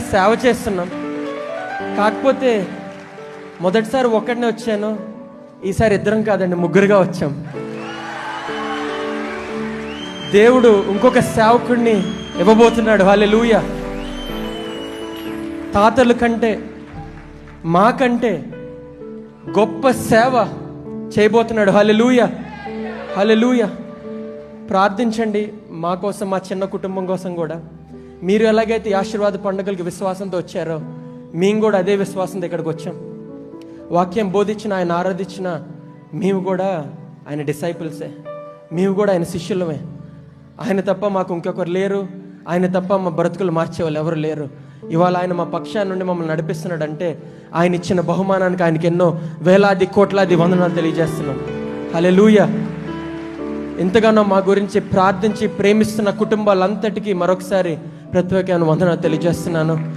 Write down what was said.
సేవ చేస్తున్నాం. కాకపోతే మొదటిసారి ఒక్కడినే వచ్చాను. ఈసారి ఇద్దరం కాదండి ముగ్గురుగా వచ్చాం. దేవుడు ఇంకొక సేవకుడిని ఇవ్వబోతున్నాడు. లూయ తాతలు కంటే మాకంటే గొప్ప సేవ చేయబోతున్నాడు. వాళ్ళే లూయ ప్రార్థించండి మా కోసం మా చిన్న కుటుంబం కోసం కూడా. మీరు ఎలాగైతే ఆశీర్వాద పండుగలకి విశ్వాసంతో వచ్చారో మేము కూడా అదే విశ్వాసంతో ఇక్కడికి వచ్చాం. వాక్యం బోధించిన ఆయన ఆరాధించిన మేము కూడా ఆయన డిసైపుల్సే మేము కూడా ఆయన శిష్యులమే. ఆయన తప్ప మాకు ఇంకొకరు లేరు. ఆయన తప్ప మా బ్రతుకులు మార్చేవాళ్ళు ఎవరు లేరు. ఇవాళ ఆయన మా పక్షాన్ని నుండి మమ్మల్ని నడిపిస్తున్నాడు అంటే ఆయన ఇచ్చిన బహుమానానికి ఆయనకి ఎన్నో వేలాది కోట్లాది వందనాలు తెలియజేస్తున్నాం. హలే ఎంతగానో మా గురించి ప్రార్థించి ప్రేమిస్తున్న కుటుంబాలంతటికీ మరొకసారి ప్రతి ఒక్క వందన తెలియజేస్తున్నాను.